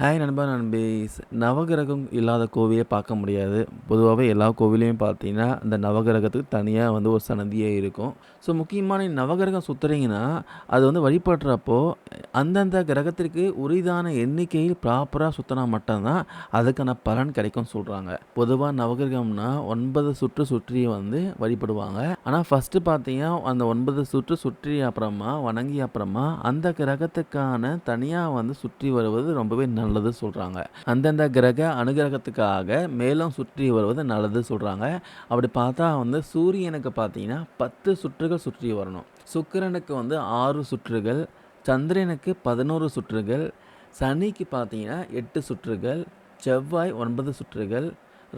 Hi நண்பா நண்பீஸ் நவகிரகம் இல்லாத கோவிலே பார்க்க முடியாது. பொதுவாகவே எல்லா கோவிலையும் பார்த்தீங்கன்னா அந்த நவகிரகத்துக்கு தனியாக வந்து ஒரு சன்னதியே இருக்கும். ஸோ முக்கியமான நவகிரகம் சுற்றுறீங்கன்னா அது வந்து வழிபடுறப்போ அந்தந்த கிரகத்திற்கு உரிதான எண்ணிக்கையில் ப்ராப்பராக சுற்றினா மட்டும்தான் அதுக்கான பலன் கிடைக்கும்னு சொல்கிறாங்க பொதுவாக நவகிரகம்னா ஒன்பது சுற்று சுற்றி வந்து வழிபடுவாங்க. ஆனால் ஃபஸ்ட்டு பார்த்தீங்கன்னா அந்த ஒன்பது சுற்று சுற்றி அப்புறமா வணங்கி அப்புறமா அந்த கிரகத்துக்கான தனியாக வந்து சுற்றி வருவது ரொம்பவே நல்லது சொல்கிறாங்க அந்தந்த கிரக அனுகிரகத்துக்காக மேலும் சுற்றி வருவது நல்லது சொல்கிறாங்க அப்படி பார்த்தா வந்து சூரியனுக்கு பார்த்தீங்கன்னா பத்து சுற்றுகள் சுற்றி வரணும். சுக்கிரனுக்கு வந்து ஆறு சுற்றுகள் சந்திரனுக்கு பதினோரு சுற்றுகள் சனிக்கு பார்த்தீங்கன்னா எட்டு சுற்றுகள் செவ்வாய் ஒன்பது சுற்றுகள்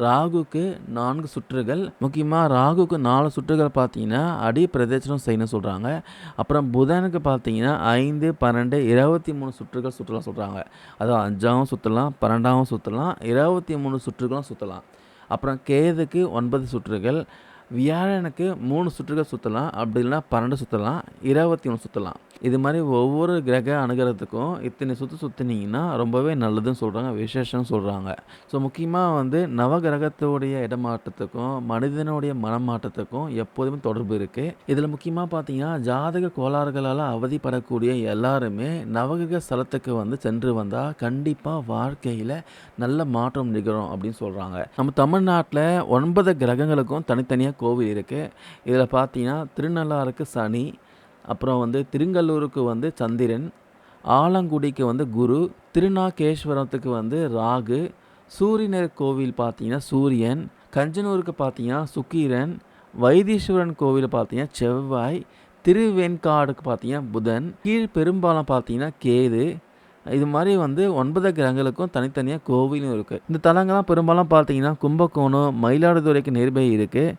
ராகுக்கு நான்கு சுற்றுகள். முக்கியமாக ராகுக்கு நாலு சுற்றுகள் பார்த்தீங்கன்னா அடி பிரதேசனம் செய்யணும்னு சொல்கிறாங்க அப்புறம் புதனுக்கு பார்த்தீங்கன்னா ஐந்து பன்னெண்டு இருபத்தி மூணு சுற்றுகள் சுற்றலாம் சொல்கிறாங்க அதாவது அஞ்சாவும் சுற்றலாம் பன்னெண்டாவும் சுற்றலாம் இருபத்தி மூணு சுற்றுகளும் சுற்றலாம் அப்புறம் கேதுக்கு ஒன்பது சுற்றுகள் வியாழனுக்கு மூணு சுற்றுகள் சுற்றலாம் அப்படி இல்லைன்னா பன்னெண்டு சுற்றலாம் இருபத்தி ஒன்று சுற்றலாம் இது மாதிரி ஒவ்வொரு கிரக அணுகிறதுக்கும் இத்தனை சுற்று சுற்றினீங்கன்னா ரொம்பவே நல்லதுன்னு சொல்கிறாங்க விசேஷம்னு சொல்கிறாங்க ஸோ முக்கியமாக வந்து நவகிரகத்துடைய இடமாற்றத்துக்கும் மனிதனுடைய மனமாற்றத்துக்கும் எப்போதுமே தொடர்பு இருக்குது இதில் முக்கியமாக பார்த்தீங்கன்னா ஜாதக கோளாறுகளால் அவதிப்படக்கூடிய எல்லாருமே நவகிரக ஸ்தலத்துக்கு வந்து சென்று வந்தால் கண்டிப்பாக வாழ்க்கையில் நல்ல மாற்றம் நிகழும் அப்படின்னு சொல்கிறாங்க நம்ம தமிழ்நாட்டில் ஒன்பது கிரகங்களுக்கும் தனித்தனியாக கோவில் இருக்குது இதில் பார்த்தீங்கன்னா திருநள்ளாறுக்கு சனி அப்புறம் வந்து திருங்கல்லூருக்கு வந்து சந்திரன் ஆலங்குடிக்கு வந்து குரு திருநாகேஸ்வரத்துக்கு வந்து ராகு சூரியனர் கோவில் பார்த்தீங்கன்னா சூரியன் கஞ்சனூருக்கு பார்த்தீங்கன்னா சுக்கீரன் வைத்தீஸ்வரன் கோவில் பார்த்தீங்கன்னா செவ்வாய் திருவெண்காடுக்கு பார்த்தீங்கன்னா புதன் கீழ் பெரும்பாலம் பார்த்தீங்கன்னா கேது. இது மாதிரி வந்து ஒன்பது கிரகங்களுக்கும் தனித்தனியாக கோவிலும் இருக்குது இந்த தலங்கள்லாம் பெரும்பாலும் பார்த்தீங்கன்னா கும்பகோணம் மயிலாடுதுறைக்கு நியர்பை இருக்குது